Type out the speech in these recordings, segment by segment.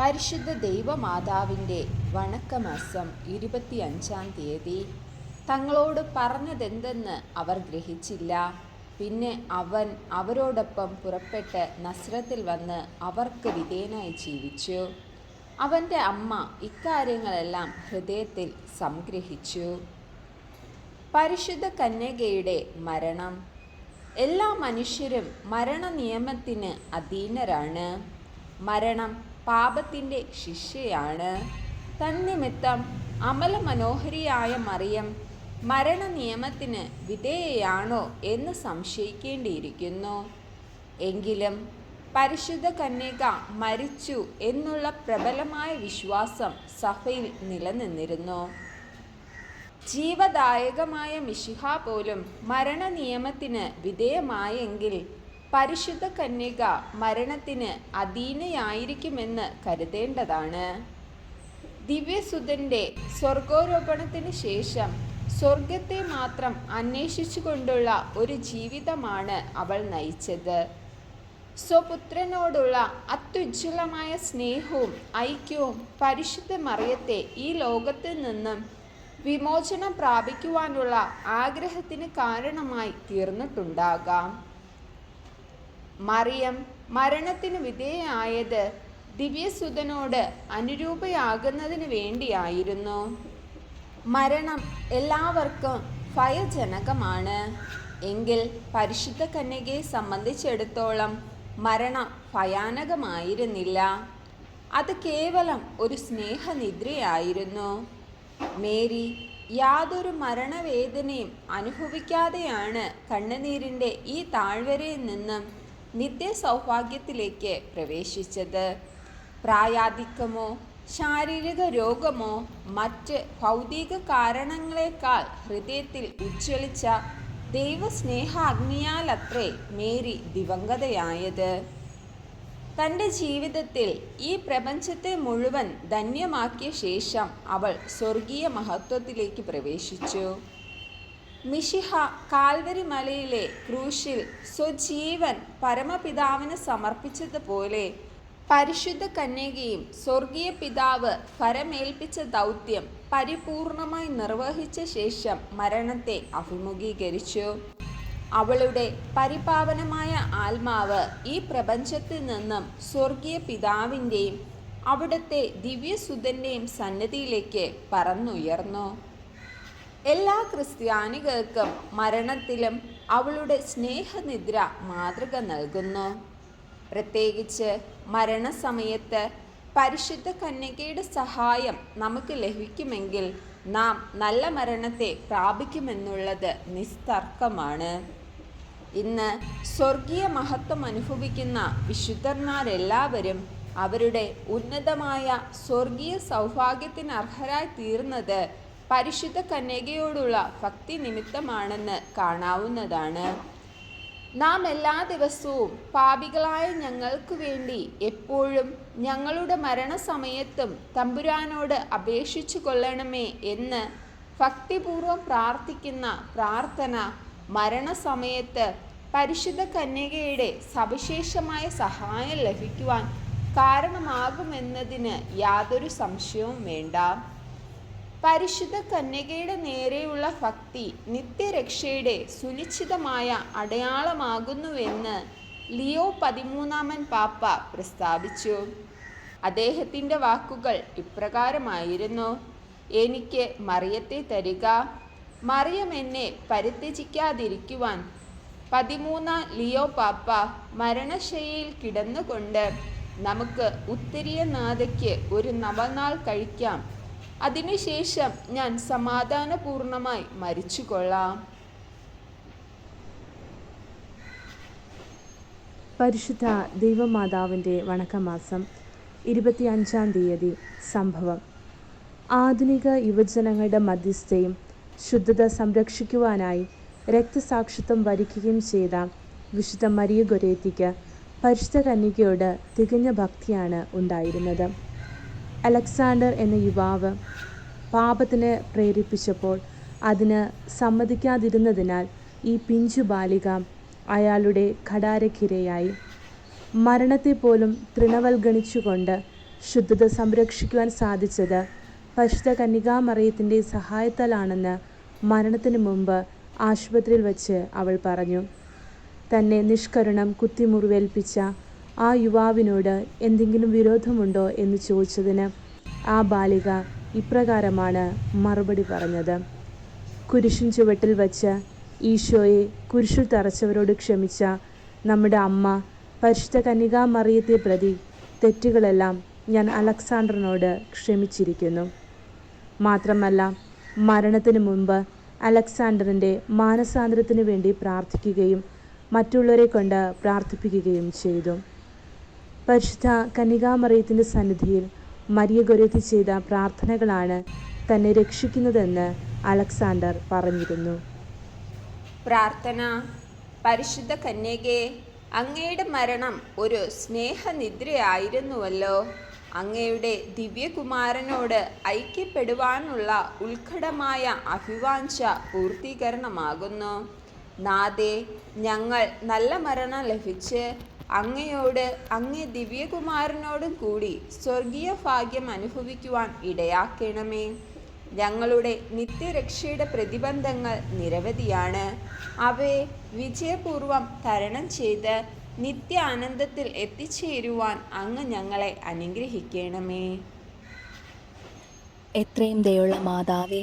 പരിശുദ്ധ ദൈവമാതാവിന്റെ വണക്കമാസം ഇരുപത്തിയഞ്ചാം തീയതി. തങ്ങളോട് പറഞ്ഞതെന്തെന്ന് അവർ ഗ്രഹിച്ചില്ല. പിന്നെ അവൻ അവരോടൊപ്പം പുറപ്പെട്ട് നസ്രത്തിൽ വന്ന് അവർക്ക് വിധേയനായി ജീവിച്ചു. അവന്റെ അമ്മ ഇക്കാര്യങ്ങളെല്ലാം ഹൃദയത്തിൽ സംഗ്രഹിച്ചു. പരിശുദ്ധ കന്യകയുടെ മരണം. എല്ലാ മനുഷ്യരും മരണ നിയമത്തിന് അധീനരാണ്. മരണം പാപത്തിന്റെ ശിക്ഷയാണ്. തന്നിമിത്തം അമലമനോഹരിയായ മറിയം മരണ നിയമത്തിന് വിധേയയാണോ എന്ന് സംശയിക്കേണ്ടിയിരിക്കുന്നു. എങ്കിലും പരിശുദ്ധ കന്യക മരിച്ചു എന്നുള്ള പ്രബലമായ വിശ്വാസം സഭയിൽ നിലനിന്നിരുന്നു. ജീവദായകമായ മിശിഹ പോലും മരണ നിയമത്തിന് വിധേയമായെങ്കിൽ പരിശുദ്ധ കന്യക മരണത്തിന് അധീനയായിരിക്കുമെന്ന് കരുതേണ്ടതാണ്. ദിവ്യസുതന്റെ സ്വർഗോരോപണത്തിന് ശേഷം സ്വർഗത്തെ മാത്രം അന്വേഷിച്ചുകൊണ്ടുള്ള ഒരു ജീവിതമാണ് അവൾ നയിച്ചത്. സ്വപുത്രനോടുള്ള അത്യുജ്വലമായ സ്നേഹവും ഐക്യവും പരിശുദ്ധ മറിയത്തെ ഈ ലോകത്തിൽ നിന്നും വിമോചനം പ്രാപിക്കുവാനുള്ള ആഗ്രഹത്തിന് കാരണമായി തീർന്നിട്ടുണ്ടാകാം. മറിയം മരണത്തിന് വിധേയായത് ദിവ്യസുതനോട് അനുരൂപയാകുന്നതിന് വേണ്ടിയായിരുന്നു. മരണം എല്ലാവർക്കും ഭയജനകമാണ്. എങ്കിൽ പരിശുദ്ധ കന്യകയെ സംബന്ധിച്ചിടത്തോളം മരണം ഭയാനകമായിരുന്നില്ല. അത് കേവലം ഒരു സ്നേഹനിദ്രയായിരുന്നു. മേരി യാതൊരു മരണവേദനയും അനുഭവിക്കാതെയാണ് കണ്ണുനീരിന്റെ ഈ താഴ്വരയിൽ നിന്നും നിത്യസൗഭാഗ്യത്തിലേക്ക് പ്രവേശിച്ചത്. പ്രായാധിക്യമോ ശാരീരിക രോഗമോ മറ്റ് ഭൗതിക കാരണങ്ങളെക്കാൾ ഹൃദയത്തിൽ ഉജ്ജ്വലിച്ച ദൈവസ്നേഹാഗ്നിയാലത്രേ മേരി ദിവംഗതയായത്. തന്റെ ജീവിതത്തിൽ ഈ പ്രപഞ്ചത്തെ മുഴുവൻ ധന്യമാക്കിയ ശേഷം അവൾ സ്വർഗീയ മഹത്വത്തിലേക്ക് പ്രവേശിച്ചു. മിഷിഹ കാൽവരി മലയിലെ ക്രൂശിൽ സ്വജീവൻ പരമപിതാവിന് സമർപ്പിച്ചതുപോലെ പരിശുദ്ധ കന്യകയും സ്വർഗീയ പിതാവ് ഫരമേൽപ്പിച്ച ദൗത്യം പരിപൂർണമായി നിർവഹിച്ച ശേഷം മരണത്തെ അഭിമുഖീകരിച്ചു. അവളുടെ പരിപാവനമായ ആത്മാവ് ഈ പ്രപഞ്ചത്തിൽ നിന്നും സ്വർഗീയ പിതാവിന്റെയും അവിടുത്തെ ദിവ്യസുതന്റെയും സന്നദ്ധിയിലേക്ക് പറന്നുയർന്നു. എല്ലാ ക്രിസ്ത്യാനികൾക്കും മരണത്തിലും അവളുടെ സ്നേഹനിദ്ര മാതൃക നൽകുന്നു. പ്രത്യേകിച്ച് മരണസമയത്ത് പരിശുദ്ധ കന്യകയുടെ സഹായം നമുക്ക് ലഭിക്കുമെങ്കിൽ നാം നല്ല മരണത്തെ പ്രാപിക്കുമെന്നുള്ളത് നിസ്തർക്കമാണ്. ഇന്ന് സ്വർഗീയ മഹത്വം അനുഭവിക്കുന്ന വിശുദ്ധന്മാരെല്ലാവരും അവരുടെ ഉന്നതമായ സ്വർഗീയ സൗഭാഗ്യത്തിന് അർഹരായി തീർന്നത് പരിശുദ്ധ കന്യകയോടുള്ള ഭക്തി നിമിത്തമാണെന്ന് കാണാവുന്നതാണ്. നാം എല്ലാ ദിവസവും പാപികളായ ഞങ്ങൾക്ക് വേണ്ടി എപ്പോഴും ഞങ്ങളുടെ മരണസമയത്തും തമ്പുരാനോട് അപേക്ഷിച്ചു കൊള്ളണമേ എന്ന് ഭക്തിപൂർവം പ്രാർത്ഥിക്കുന്ന പ്രാർത്ഥന മരണസമയത്ത് പരിശുദ്ധ കന്യകയുടെ സവിശേഷമായ സഹായം ലഭിക്കുവാൻ കാരണമാകുമെന്നതിന് യാതൊരു സംശയവും വേണ്ട. പരിശുദ്ധ കന്യകയുടെ നേരെയുള്ള ഭക്തി നിത്യരക്ഷയുടെ സുനിശ്ചിതമായ അടയാളമാകുന്നുവെന്ന് ലിയോ പതിമൂന്നാമൻ പാപ്പ പ്രസ്താവിച്ചു. അദ്ദേഹത്തിന്റെ വാക്കുകൾ ഇപ്രകാരമായിരുന്നു. എനിക്ക് മറിയത്തെ തരിക മറിയം എന്നെ പരിത്യജിക്കാതിരിക്കുവാൻ പതിമൂന്നാം ലിയോ പാപ്പ മരണശയ്യയിൽ കിടന്നുകൊണ്ട് നമുക്ക് ഉത്തരീയ നാഥയ്ക്ക് ഒരു നവനാൾ കഴിക്കാം അതിനുശേഷം ഞാൻ സമാധാനപൂർണമായി മരിച്ചുകൊള്ളാം. പരിശുദ്ധ ദൈവമാതാവിന്റെ വണക്കമാസം ഇരുപത്തിയഞ്ചാം തീയതി സംഭവം. ആധുനിക യുവജനങ്ങളുടെ മധ്യസ്ഥയും ശുദ്ധത സംരക്ഷിക്കുവാനായി രക്തസാക്ഷിത്വം വരിക്കുകയും ചെയ്ത വിശുദ്ധ മരിയ ഗൊരേത്തിക്ക് പരിശുദ്ധ കന്യകയോട് തികഞ്ഞ ഭക്തിയാണ് ഉണ്ടായിരുന്നത്. അലക്സാണ്ടർ എന്ന യുവാവ് പാപത്തിന് പ്രേരിപ്പിച്ചപ്പോൾ അതിന് സമ്മതിക്കാതിരുന്നതിനാൽ ഈ പിഞ്ചു ബാലിക അയാളുടെ ഖടാരക്കിരയായി മരണത്തെ പോലും തൃണവൽഗണിച്ചുകൊണ്ട് ശുദ്ധത സംരക്ഷിക്കുവാൻ സാധിച്ചത് പരിശുദ്ധ കന്യകാമറിയത്തിന്റെ സഹായത്താലാണെന്ന് മരണത്തിന് മുമ്പ് ആശുപത്രിയിൽ വച്ച് അവൾ പറഞ്ഞു. തന്നെ നിഷ്കരുണം കുത്തിമുറിവേൽപ്പിച്ച ആ യുവാവിനോട് എന്തെങ്കിലും വിരോധമുണ്ടോ എന്ന് ചോദിച്ചതിന് ആ ബാലിക ഇപ്രകാരമാണ് മറുപടി പറഞ്ഞത്. കുരിശിൻ ചുവട്ടിൽ വച്ച് ഈശോയെ കുരിശിൽ തറച്ചവരോട് ക്ഷമിച്ച നമ്മുടെ അമ്മ പരിശുദ്ധ കന്യകാ മറിയത്തെ പ്രതി തെറ്റുകളെല്ലാം ഞാൻ അലക്സാണ്ടറിനോട് ക്ഷമിച്ചിരിക്കുന്നു. മാത്രമല്ല മരണത്തിന് മുമ്പ് അലക്സാണ്ടറിന്റെ മാനസാന്തരത്തിനു വേണ്ടി പ്രാർത്ഥിക്കുകയും മറ്റുള്ളവരെ കൊണ്ട് പ്രാർത്ഥിപ്പിക്കുകയും ചെയ്തു. പരിശുദ്ധ കന്യകാമറിയത്തിന്റെ സന്നിധിയിൽ മരിയ ഗൊരത്തി ചെയ്ത പ്രാർത്ഥനകളാണ് തന്നെ രക്ഷിക്കുന്നതെന്ന് അലക്സാണ്ടർ പറഞ്ഞിരുന്നു. പ്രാർത്ഥന പരിശുദ്ധ കന്യകെ അങ്ങയുടെ മരണം ഒരു സ്നേഹനിദ്രയായിരുന്നുവല്ലോ. അങ്ങയുടെ ദിവ്യകുമാരനോട് ഐക്യപ്പെടുവാനുള്ള ഉത്കടമായ അഭിവാഞ്ച പൂർത്തീകരണമാകുന്നു. നാദേ ഞങ്ങൾ നല്ല മരണം ലഭിച്ച് അങ്ങയോട് അങ്ങേ ദിവ്യകുമാരനോടും കൂടി സ്വർഗീയ ഭാഗ്യം അനുഭവിക്കുവാൻ ഇടയാക്കണമേ. ഞങ്ങളുടെ നിത്യരക്ഷയുടെ പ്രതിബന്ധങ്ങൾ നിരവധിയാണ്. അവയെ വിജയപൂർവം തരണം ചെയ്ത് നിത്യ ആനന്ദത്തിൽ എത്തിച്ചേരുവാൻ അങ്ങ് ഞങ്ങളെ അനുഗ്രഹിക്കണമേ. എത്രയും ദയുള്ള മാതാവേ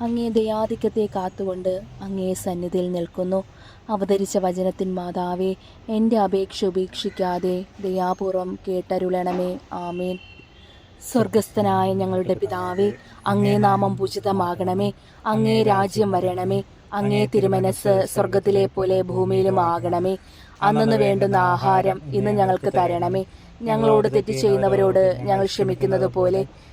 അങ്ങേ ദയാധിക്യത്തെ കാത്തുകൊണ്ട് അങ്ങേ സന്നിധിയിൽ നിൽക്കുന്നു. അവതരിച്ച വചനത്തിൻ മാതാവേ എന്റെ അപേക്ഷ ഉപേക്ഷിക്കാതെ ദയാപൂർവം കേട്ടരുളണമേ. ആമേൻ. സ്വർഗസ്ഥനായ ഞങ്ങളുടെ പിതാവേ അങ്ങേ നാമം പൂജിതമാകണമേ. അങ്ങേ രാജ്യം വരണമേ. അങ്ങേ തിരുമനസ് സ്വർഗത്തിലെ പോലെ ഭൂമിയിലും ആകണമേ. അന്നു വേണ്ടുന്ന ആഹാരം ഇന്ന് ഞങ്ങൾക്ക് തരണമേ. ഞങ്ങളോട് തെറ്റ് ചെയ്യുന്നവരോട് ഞങ്ങൾ ക്ഷമിക്കുന്നത് പോലെ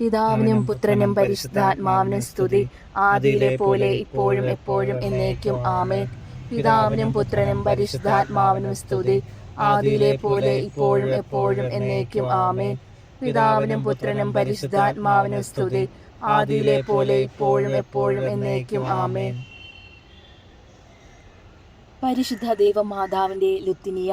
പിതാവിനും പുത്രനും പരിശുദ്ധാത്മാവിനും സ്തുതി. ആദിയിലെ പോലെ ഇപ്പോഴും എപ്പോഴും എന്നേക്കും. ആമേ പിതാവിനും പുത്രനും പരിശുദ്ധാത്മാവിനും സ്തുതി. ആദിയിലെ പോലെ ഇപ്പോഴും എപ്പോഴും എന്നേക്കും ആമേ പിതാവിനും പുത്രനും പരിശുദ്ധാത്മാവിനും സ്തുതി. ആദിയിലെ പോലെ ഇപ്പോഴും എപ്പോഴും എന്നേക്കും ആമേ പരിശുദ്ധ ദൈവമാതാവിന്റെ ലുത്തിനിയ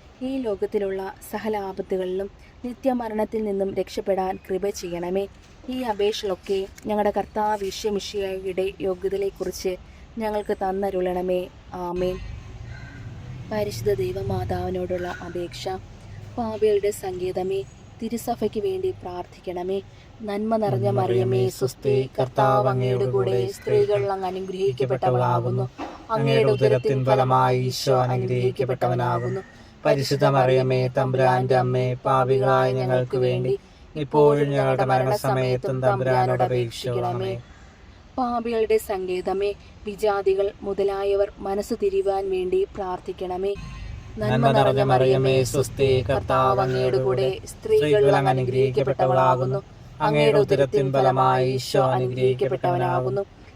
ഈ ലോകത്തിലുള്ള സകല ആപത്തുകളിലും നിത്യമരണത്തിൽ നിന്നും രക്ഷപ്പെടാൻ കൃപ ചെയ്യണമേ. ഈ അപേക്ഷകളൊക്കെ ഞങ്ങളുടെ കർത്താവ് വിശ്വമിഷിയയുടെ യോഗ്യതയെക്കുറിച്ച് ഞങ്ങൾക്ക് തന്നരുളണമേ. ആമേൻ. പരിശുദ്ധ ദൈവമാതാവിനോടുള്ള അപേക്ഷ. പാപികളുടെ സങ്കേതമേ തിരുസഭയ്ക്ക് വേണ്ടി പ്രാർത്ഥിക്കണമേ. നന്മ നിറഞ്ഞ മറിയമേ സുസ്ഥി കർത്താവ് അങ്ങയുടെ കൂടെ സ്ത്രീകളിൽ അങ്ങ് അനുഗ്രഹിക്കപ്പെട്ടവളാകുന്നു. അങ്ങയുടെ ഉദരത്തിൻ ഫലമായി ഈശോ അനുഗ്രഹിക്കപ്പെട്ടവനാകുന്നു. പരിശുദ്ധ മറിയമേ തമ്പുരാന്റെ അമ്മേ പാപികളായ ഞങ്ങൾക്ക് വേണ്ടി ഇപ്പോഴും ഞങ്ങളുടെ മരണസമയത്തും തമ്പുരാനോട് അപേക്ഷിക്കണമേ. പാപികളുടെ സങ്കേതമേ വിജാതികൾ മുതലായവർ മനസ്സ് തിരിവാൻ വേണ്ടി പ്രാർത്ഥിക്കണമേ. നന്മ നിറഞ്ഞ മറിയമേ സ്വസ്തി കർത്താവ് അങ്ങയുടെ കൂടെ സ്ത്രീകൾ അങ്ങ് അനുഗ്രഹിക്കപ്പെട്ടവളാകുന്നു. അങ്ങയുടെ ഉദരത്തിൻ ഫലമായി ഈശോ അനുഗ്രഹിക്കപ്പെട്ടവനാകുന്നു.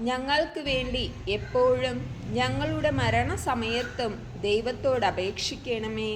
ഞങ്ങൾക്ക് വേണ്ടി എപ്പോഴും ഞങ്ങളുടെ മരണസമയത്തും ദൈവത്തോട് അപേക്ഷിക്കണമേ.